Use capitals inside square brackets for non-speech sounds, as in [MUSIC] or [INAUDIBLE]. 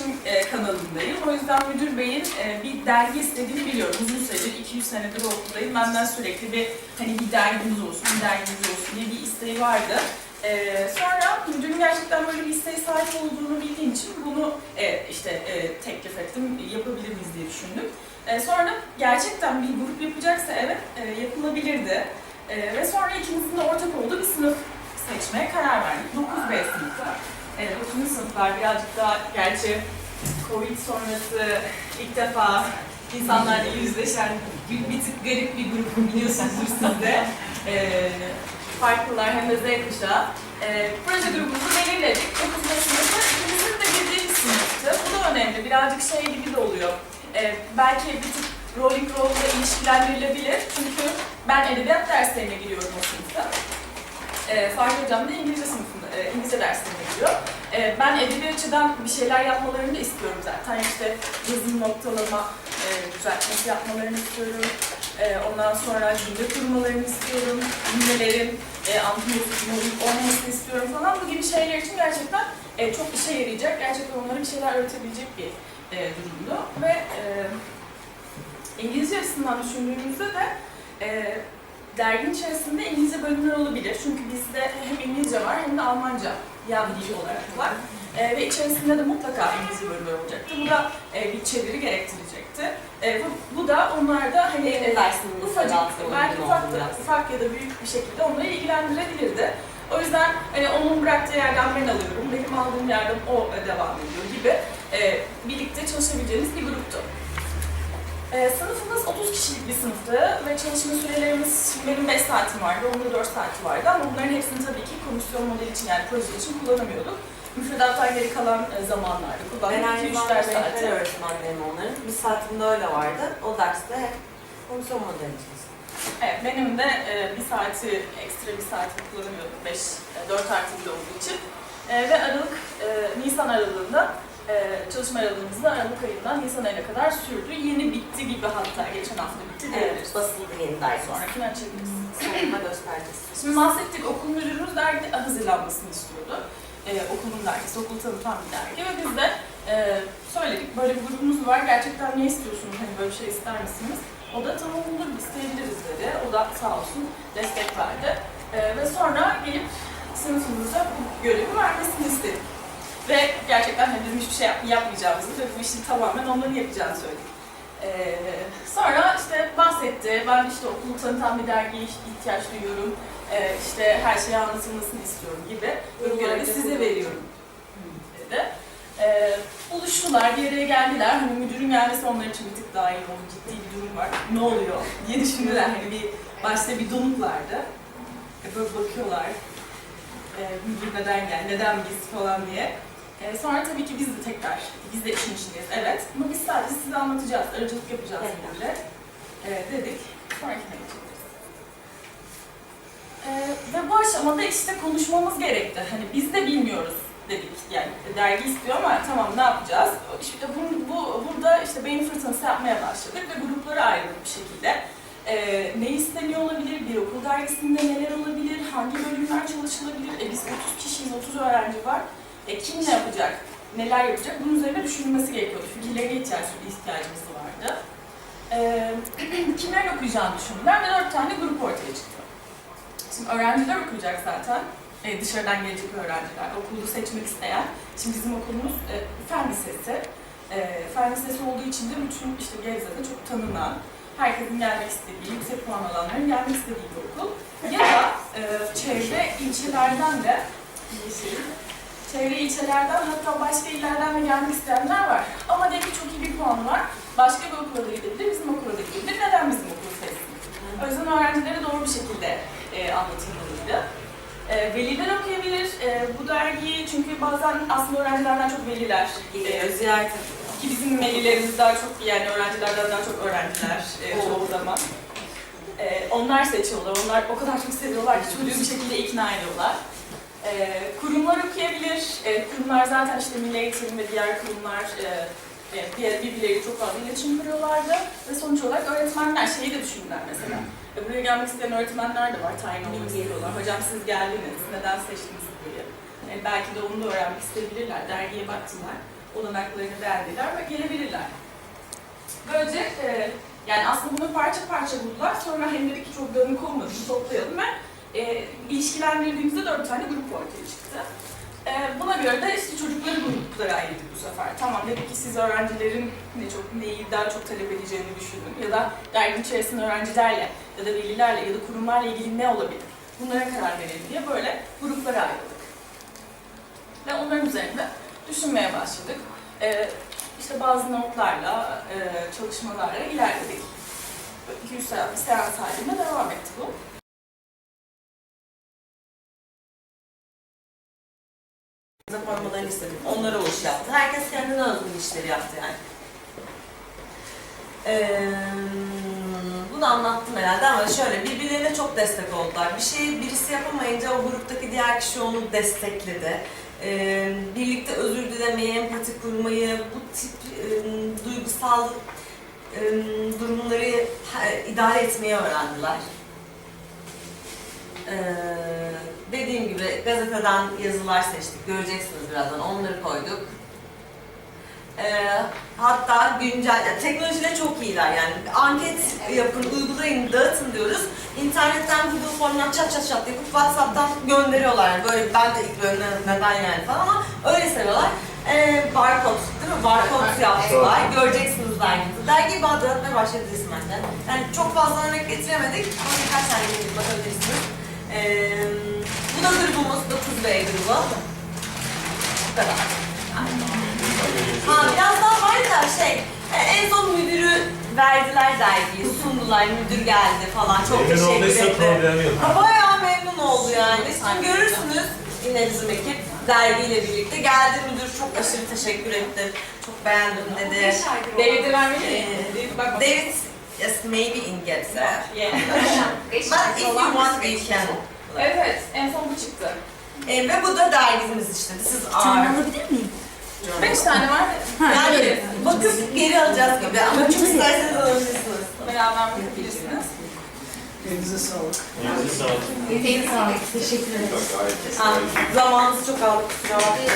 iletişim e, kanalındayım. O yüzden müdür beyin e, bir dergi istediğini biliyorum. Uzun süredir, 200 senedir okuldayım. Benden sürekli bir hani bir dergimiz olsun, bir dergimiz olsun diye bir isteği vardı. E, sonra müdürün gerçekten böyle bir isteğe sahip olduğunu bildiğim için bunu e, işte e, teklif ettim, yapabilir miyiz diye düşündüm. E, sonra gerçekten bir grup yapacaksa evet e, yapılabilirdi. E, ve sonra ikimizin de ortak olduğu bir sınıf seçmeye karar verdik. 9B sınıfı. Evet, 9. sınıflar birazcık daha gerçi Covid sonrası ilk defa insanlarla yüzleşen bir, bir tık garip bir grup biliyorsunuzdur siz de. Ee, farklılar hem de Z kuşağı. Ee, proje grubumuzu belirledik. 9. sınıfı ikimizin de girdiği bir sınıftı. Bu da önemli. Birazcık şey gibi de oluyor. Ee, belki bir tık rolling roll'la ilişkilendirilebilir. Çünkü ben edebiyat derslerine giriyorum o sınıfta. E, Fatih Hocam da İngilizce sınıfında, e, İngilizce derslerine giriyor. E, ben edebiyatçıdan bir şeyler yapmalarını da istiyorum zaten. İşte yazım noktalama e, düzeltmesi yapmalarını istiyorum. E, ondan sonra cümle kurmalarını istiyorum. Cümlelerin e, antiyotik olmasını istiyorum falan. Bu gibi şeyler için gerçekten e, çok işe yarayacak. Gerçekten onlara bir şeyler öğretebilecek bir e, durumdu. Ve e, İngilizce açısından düşündüğümüzde de e, derginin içerisinde İngilizce bölümler olabilir. Çünkü bizde hem İngilizce var hem de Almanca yan dil olarak var. E, ve içerisinde de mutlaka İngilizce bölümler olacaktı. Bu da e, bir çeviri gerektirecekti. E, bu, bu da onlarda hani e, ufacık, belki ufak, da, ufak ya da büyük bir şekilde onları ilgilendirebilirdi. O yüzden hani onun bıraktığı yerden ben alıyorum, benim aldığım yerden o e, devam ediyor gibi e, birlikte çalışabileceğimiz bir gruptu. Ee, sınıfımız 30 kişilik bir sınıftı ve çalışma sürelerimiz, benim 5 saatim vardı, onun da 4 saati vardı ama bunların hepsini tabii ki komisyon modeli için yani proje için kullanamıyorduk. Müfredattan geri kalan e, zamanlarda Ben kullandık, aynı 2-3 zamanda ders saati. öğretmenlerim onların. Bir saatinde öyle vardı. O derste hep komisyon modeli çalıştım. Evet, benim de e, bir saati, ekstra bir saati kullanamıyordum 5, 4 artı olduğu için. E, ve Aralık, e, Nisan aralığında e, çalışma aralığımızda Aralık ayından Nisan ayına kadar sürdü. Yeni bitti gibi hatta geçen hafta bitti diyebiliriz. Evet, basıldı yeniden sonra. Sonrakini açabiliriz. Sonunda göstereceğiz. Şimdi bahsettik, okul müdürümüz dergi hazırlanmasını istiyordu. Ee, okulun dergisi, okul tanıtan bir dergi ve biz de e, söyledik, böyle bir grubumuz var, gerçekten ne istiyorsunuz, hani böyle bir şey ister misiniz? O da tamam olur, isteyebiliriz dedi. O da sağ olsun destek verdi. Ee, ve sonra gelip sınıfımıza bu görevi vermesini istedik. Ve gerçekten hani bizim hiçbir şey yap- yapmayacağımızı ve bu işi tamamen onların yapacağını söyledik. Ee, sonra işte bahsetti, ben işte okulu tanıtan bir dergiye ihtiyaç duyuyorum, ee, işte her şeyi anlatılmasını istiyorum gibi bu görevi size veriyorum dedi. Ee, buluştular, bir araya geldiler. Hani müdürün gelmesi onlar için bir tık daha iyi oldu, ciddi bir durum var. Ne oluyor diye düşündüler. Hani bir başta bir donuklardı. E, Böyle bakıyorlar. E, müdür neden geldi, neden biz falan diye. E, sonra tabii ki biz de tekrar, biz de işin içindeyiz. Evet, ama biz sadece size anlatacağız, aracılık yapacağız Evet. sizinle. E, dedik. Sonrakine geçebiliriz. E, ve bu aşamada işte konuşmamız gerekti. Hani biz de bilmiyoruz dedik. Yani dergi istiyor ama tamam ne yapacağız? İşte bu, bu, burada işte beyin fırtınası yapmaya başladık ve gruplara ayrıldık bir şekilde. Ee, ne isteniyor olabilir, bir okul dergisinde neler olabilir, hangi bölümler çalışılabilir, e, biz 30 kişiyiz, 30 öğrenci var, e, kim ne yapacak, neler yapacak, bunun üzerine düşünülmesi gerekiyordu. Fikirlerine ihtiyaç, ihtiyacımız vardı. Ee, [CLEARS THROAT] kimler okuyacağını düşündüler ve dört tane grup ortaya çıktı. Şimdi öğrenciler okuyacak zaten, e, dışarıdan gelecek öğrenciler, okulu seçmek isteyen. Şimdi bizim okulumuz e, fen lisesi. E, fen lisesi olduğu için de bütün işte Gebze'de çok tanınan, herkesin gelmek istediği, yüksek puan alanların gelmek istediği bir okul. Ya da e, çevre ilçelerden de, çevre ilçelerden hatta başka illerden de gelmek isteyenler var. Ama de ki çok iyi bir puan var, başka bir okula da gidebilir, bizim okula da gidebilir. Neden bizim okulu seçsin? O yüzden öğrencilere doğru bir şekilde e, anlatılmalıydı. E, veliler okuyabilir e, bu dergiyi çünkü bazen aslında öğrencilerden çok veliler e, ziyaret ki bizim velilerimiz daha çok yani öğrencilerden daha çok öğrenciler e, çoğu zaman. E, onlar seçiyorlar, onlar o kadar çok seviyorlar ki çocuğu bir şekilde ikna ediyorlar. E, kurumlar okuyabilir, e, kurumlar zaten işte Milli Eğitim ve diğer kurumlar e, e, birbirleriyle çok fazla iletişim kuruyorlardı ve sonuç olarak öğretmenler şeyi de düşündüler mesela. E, buraya gelmek isteyen öğretmenler de var, tayin olmak istiyorlar. Hocam siz geldiniz, neden seçtiniz burayı? E, belki de onu da öğrenmek isteyebilirler. Dergiye baktılar, olanaklarını beğendiler ve gelebilirler. Böylece e, yani aslında bunu parça parça buldular. Sonra hem dedik ki çok dağınık olmadı, bir toplayalım ve ilişkilendirdiğimizde dört tane grup ortaya çıktı. E, buna göre de işte çocukları gruplara ayırdık bu sefer. Tamam dedik ki siz öğrencilerin ne çok neyi daha çok talep edeceğini düşünün ya da derginin içerisinde öğrencilerle ya da velilerle ya da kurumlarla ilgili ne olabilir? Bunlara karar verelim diye böyle gruplara ayrıldık. Ve onların üzerinde düşünmeye başladık. E, işte bazı notlarla, e, çalışmalarla ilerledik. 200 saat bir seans halinde devam etti bu. Formalarını istedim. Onlara o iş yaptı. Herkes kendine özgün işleri yaptı yani. Ee, bunu anlattım herhalde ama şöyle birbirlerine çok destek oldular. Bir şeyi birisi yapamayınca o gruptaki diğer kişi onu destekledi. Ee, birlikte özür dilemeyi, empati kurmayı, bu tip e, duygusal e, durumları idare etmeyi öğrendiler. Ee, gazeteden yazılar seçtik. Göreceksiniz birazdan. Onları koyduk. Ee, hatta güncel, ya teknolojiyle çok iyiler yani. Anket yapın, uygulayın, dağıtın diyoruz. İnternetten Google Form'dan çat çat çat yapıp WhatsApp'tan gönderiyorlar. Yani böyle ben de ilk ne- neden yani falan ama öyle seviyorlar. Ee, barkod, değil mi? Barkod yaptılar. Göreceksiniz dergimizi. Dergiyi bağ dağıtmaya başladı bence. Yani çok fazla örnek getiremedik ama birkaç tane 9B grubu. Bu kadar. Ha biraz daha var da şey, e, en son müdürü verdiler dergiyi, sundular, müdür geldi falan. Çok Memnun teşekkür olduysa etti. problem yok. Ha, Bayağı memnun oldu yani. Şimdi görürsünüz yine bizim ekip dergiyle birlikte. Geldi müdür çok aşırı teşekkür etti. Çok beğendim dedi. David'e vermeli Ee, miyim? David bak. David, yes maybe in gets it. Yeah. But if you want we can. evet, en son bu çıktı. Ee, ve bu da dergimiz işte. Siz Tane are. alabilir miyim? Beş tane var. Yani bakıp geri alacağız gibi ama çok isterseniz alabilirsiniz. Beraber bakabilirsiniz. Elinize sağlık. Elinize sağlık. Emeğine sağlık. Teşekkür ederim. Ha, zamanınızı çok aldık. Kusura bakmayın.